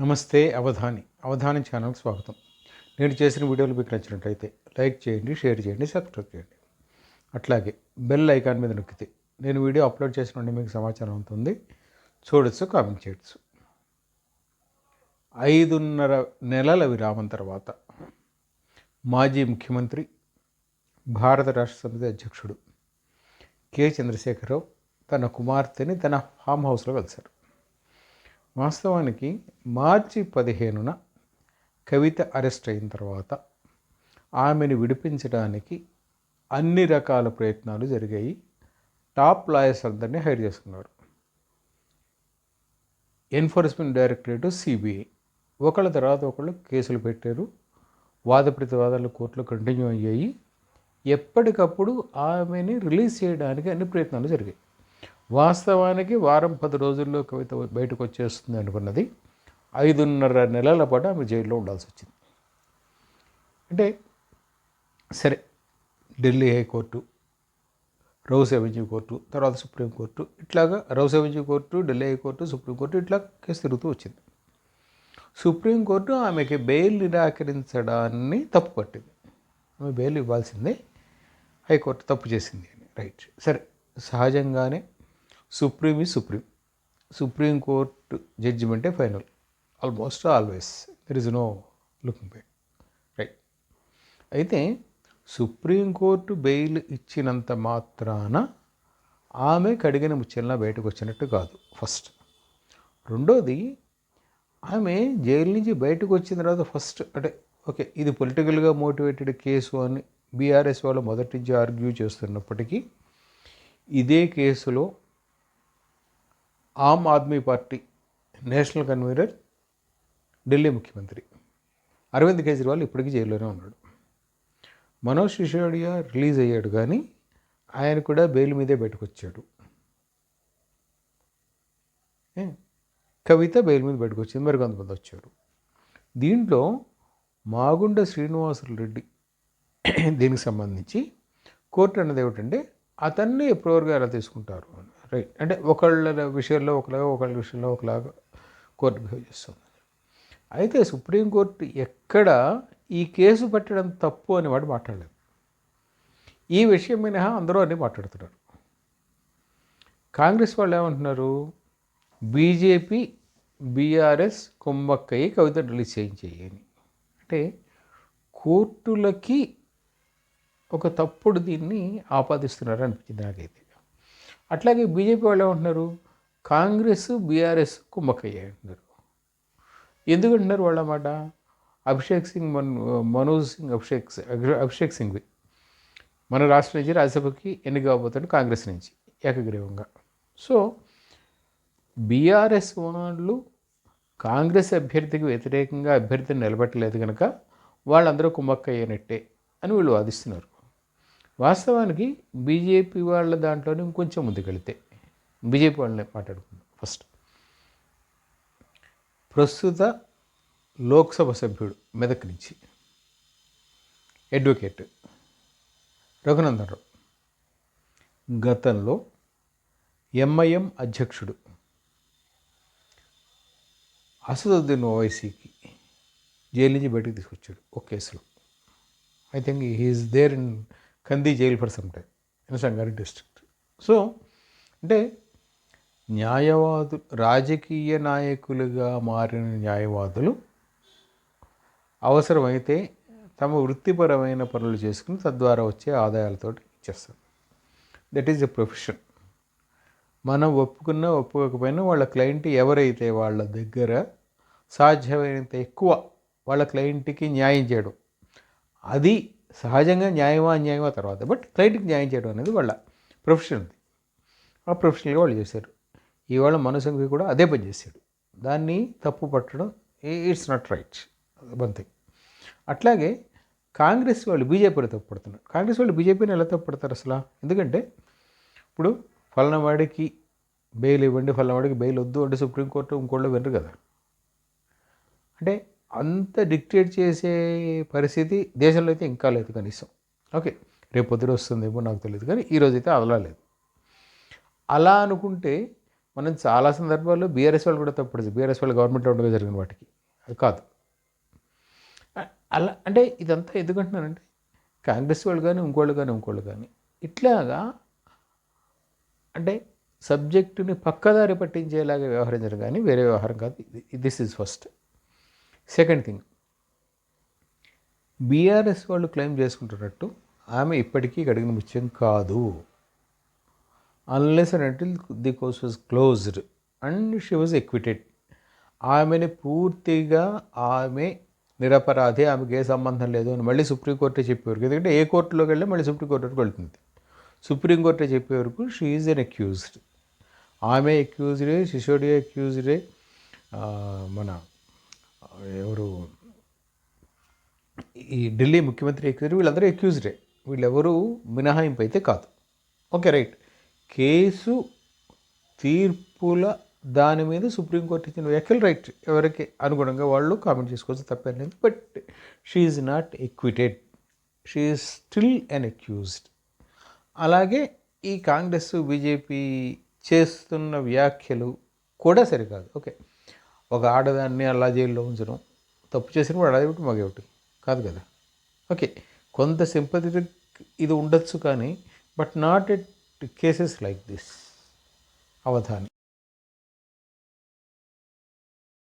నమస్తే అవధాని. అవధాని ఛానల్కి స్వాగతం. నేను చేసిన వీడియోలు మీకు నచ్చినట్లయితే లైక్ చేయండి షేర్ చేయండి సబ్స్క్రైబ్ చేయండి. అట్లాగే బెల్ ఐకాన్ మీద నొక్కితే నేను వీడియో అప్లోడ్ చేసిన మీకు సమాచారం ఉంటుంది చూడొచ్చు కామెంట్ చేయొచ్చు. ఐదున్నర నెలల విరామం తర్వాత మాజీ ముఖ్యమంత్రి భారత రాష్ట్ర సమితి అధ్యక్షుడు కె. చంద్రశేఖరరావు తన కుమార్తెని తన ఫామ్ హౌస్లో కలిశారు. వాస్తవానికి మార్చి పదిహేనున కవిత అరెస్ట్ అయిన తర్వాత ఆమెను విడిపించడానికి అన్ని రకాల ప్రయత్నాలు జరిగాయి. టాప్ లాయర్స్ అందరినీ హైర్ చేసుకున్నారు. Enforcement directorate CBI. ఒకళ్ళ తర్వాత ఒకళ్ళు కేసులు పెట్టారు. వాద ప్రతివాదాలు కోర్టులో కంటిన్యూ అయ్యాయి. ఎప్పటికప్పుడు ఆమెని రిలీజ్ చేయడానికి అన్ని ప్రయత్నాలు జరిగాయి. వాస్తవానికి వారం పది రోజుల్లో కవిత బయటకు వచ్చేస్తుంది అనుకున్నది. ఐదున్నర నెలల పాటు ఆమె జైల్లో ఉండాల్సి వచ్చింది అంటే సరే Delhi high court Rouse avenue court తర్వాత సుప్రీంకోర్టు ఇట్లాగా Rouse avenue court Delhi high court supreme court ఇట్లా కేసు తిరుగుతూ వచ్చింది. సుప్రీంకోర్టు ఆమెకి బెయిల్ నిరాకరించడాన్ని తప్పు పట్టింది. ఆమె బెయిల్ ఇవ్వాల్సిందే హైకోర్టు తప్పు చేసింది అని రైట్. సరే సహజంగానే సుప్రీం ఈ supreme. Supreme court జడ్జిమెంటే final. Almost always. There is no looking back right అయితే సుప్రీంకోర్టు బెయిల్ ఇచ్చినంత మాత్రాన ఆమె కడిగిన ముచ్చెల్లా బయటకు వచ్చినట్టు కాదు. ఫస్ట్ రెండోది ఆమె జైలు నుంచి బయటకు వచ్చిన తర్వాత ఫస్ట్ అంటే ఓకే ఇది పొలిటికల్గా మోటివేటెడ్ కేసు అని బీఆర్ఎస్ వాళ్ళు మొదటి నుంచి ఆర్గ్యూ చేస్తున్నప్పటికీ ఇదే కేసులో ఆమ్ ఆద్మీ పార్టీ నేషనల్ కన్వీనర్ ఢిల్లీ ముఖ్యమంత్రి. అరవింద్ కేజ్రీవాల్ ఇప్పటికీ జైల్లోనే ఉన్నాడు. మనోజ్ సిసోడియా రిలీజ్ అయ్యాడు కానీ ఆయన కూడా బెయిల్ మీదే బయటకు వచ్చాడు కవిత బెయిల్ మీద బయటకు వచ్చింది మరి కొంతమంది వచ్చారు. దీంట్లో మాగుండ శ్రీనివాసులు రెడ్డి దీనికి సంబంధించి కోర్టు అన్నది ఏమిటంటే అతన్ని ఎప్రూవర్గా ఎలా తీసుకుంటారు అని రైట్ అంటే ఒకళ్ళ విషయంలో ఒకలాగా ఒకళ్ళ విషయంలో ఒకలాగా కోర్టు బిహేవ్ చేస్తుంది. అయితే సుప్రీంకోర్టు ఎక్కడ ఈ కేసు పెట్టడం తప్పు అని వాడు మాట్లాడలేదు. ఈ విషయం మినహా అందరూ అన్నీ మాట్లాడుతున్నారు. కాంగ్రెస్ వాళ్ళు ఏమంటున్నారు? బీజేపీ బీఆర్ఎస్ కుమ్మక్కయ్యి కవిత రిలీజ్ చేయించేయి అని. అంటే కోర్టులకి ఒక తప్పుడు దీన్ని ఆపాదిస్తున్నారు అనిపించింది నాకైతే. అట్లాగే బీజేపీ వాళ్ళు ఏమంటున్నారు? కాంగ్రెస్ బీఆర్ఎస్ కుమ్మక్కయ్య అంటున్నారు ఎందుకంటున్నారు వాళ్ళ మాట? అభిషేక్ సింగ్ మన్ మనోజ్ సింగ్ అభిషేక్ అభిషేక్ సింగ్ మన రాష్ట్రం నుంచి రాజ్యసభకి ఎన్నిక కాంగ్రెస్ నుంచి ఏకగ్రీవంగా. సో బీఆర్ఎస్ వాళ్ళు కాంగ్రెస్ అభ్యర్థికి వ్యతిరేకంగా అభ్యర్థిని నిలబెట్టలేదు కనుక వాళ్ళందరూ కుమ్మక్కయ్యనట్టే అని వీళ్ళు వాదిస్తున్నారు. వాస్తవానికి బీజేపీ వాళ్ళ దాంట్లోనే ఇంకొంచెం ముందుకెళితే. బీజేపీ వాళ్ళని మాట్లాడుకుందాం ఫస్ట్. ప్రస్తుత లోక్సభ సభ్యుడు మెదక్ నుంచి అడ్వకేట్ రఘునందనరావు. గతంలో ఎంఐఎం అధ్యక్షుడు అసదుద్దీన్ ఓవైసీకి జైలు నుంచి బయటకు తీసుకొచ్చాడు ఒక కేసులో. I think he's there in Kandi jail for some time in Sangareddy district so అంటే న్యాయవాదు రాజకీయ నాయకులుగా మారిన న్యాయవాదులు అవసరమైతే తమ వృత్తిపరమైన పనులు చేసుకుని తద్వారా వచ్చే ఆదాయాలతో ఇచ్చేస్తారు దట్ ఈజ్ ఎ ప్రొఫెషన్ మనం ఒప్పుకున్నా ఒప్పుకోకపోయినా వాళ్ళ క్లయింట్ ఎవరైతే వాళ్ళ దగ్గర సాధ్యమైనంత ఎక్కువ వాళ్ళ క్లయింట్కి న్యాయం చేయడం అది సహజంగా న్యాయమా అన్యాయమా తర్వాత. బట్ క్లయింట్కి న్యాయం చేయడం అనేది వాళ్ళ ప్రొఫెషన్ ఆ ప్రొఫెషనల్గా వాళ్ళు చేశారు. ఇవాళ మనసంగి కూడా అదే పని చేశాడు. దాన్ని తప్పు పట్టడం it's not right. One thing. అట్లాగే కాంగ్రెస్ వాళ్ళు బీజేపీలో తప్పు పడుతున్నారు. కాంగ్రెస్ వాళ్ళు బీజేపీని ఎలా తప్పు పడతారు అసలు? ఎందుకంటే ఇప్పుడు ఫలనావాడికి బెయిల్ ఇవ్వండి ఫలనావాడికి బెయిల్ వద్దు అంటే సుప్రీంకోర్టు ఇంకోళ్ళు వినరు కదా. అంటే అంత డిక్టేట్ చేసే పరిస్థితి దేశంలో అయితే ఇంకా లేదు కనీసం. ఓకే రేపు పొద్దున వస్తుందేమో నాకు తెలియదు కానీ ఈరోజు అయితే లేదు. అలా అనుకుంటే మనం చాలా సందర్భాల్లో బీఆర్ఎస్ వాళ్ళు కూడా తప్పుడు బీఆర్ఎస్ వాళ్ళు గవర్నమెంట్లో ఉండగా జరిగిన వాటికి. అది కాదు. అలా అంటే ఇదంతా ఎందుకంటున్నానంటే కాంగ్రెస్ వాళ్ళు కానీ ఇంకోళ్ళు కానీ ఇంకోళ్ళు కానీ ఇట్లాగా అంటే సబ్జెక్టుని పక్కదారి పట్టించేలాగా వ్యవహరించడం కానీ వేరే వ్యవహారం కాదు. This is first. Second thing BRS వాళ్ళు క్లెయిమ్ చేసుకుంటున్నట్టు ఆమె ఇప్పటికీ గడిగిన ముత్యం కాదు. Unless and until the course was closed and she was acquitted ఆమెని పూర్తిగా ఆమె నిరపరాధి ఆమెకి ఏ సంబంధం లేదు అని మళ్ళీ సుప్రీంకోర్టే చెప్పేవారు ఎందుకంటే ఏ కోర్టులోకి వెళ్ళి మళ్ళీ సుప్రీంకోర్టు వరకు వెళ్తుంది. సుప్రీంకోర్టే చెప్పే వరకు షీ ఈజ్ ఎన్ అక్యూజ్డ్ ఆమె అక్యూజ్డే సిసోడియా అక్యూజ్డే మన ఎవరు? ఈ ఢిల్లీ ముఖ్యమంత్రి అక్యూజ్ వీళ్ళందరూ ఎక్యూజ్డే వీళ్ళెవరూ మినహాయింపు అయితే కాదు. ఓకే రైట్ కేసు తీర్పుల దాని మీద సుప్రీంకోర్టు ఇచ్చిన వ్యాఖ్యలు రైట్ ఎవరికి అనుగుణంగా వాళ్ళు కామెంట్ చేసుకోవచ్చు తప్పేం లేదు but she's not acquitted she's still an accused అలాగే ఈ కాంగ్రెస్ బీజేపీ చేస్తున్న వ్యాఖ్యలు కూడా సరికాదు. ఓకే ఒక ఆడదాన్ని అలా జైల్లో ఉంచడం. తప్పు చేసిన వాడు అది ఒకటి మగే ఒకటి కాదు కదా. ఓకే కొంత సింపథెటిక్ ఇది ఉండొచ్చు కానీ but not at cases like this Avadhani.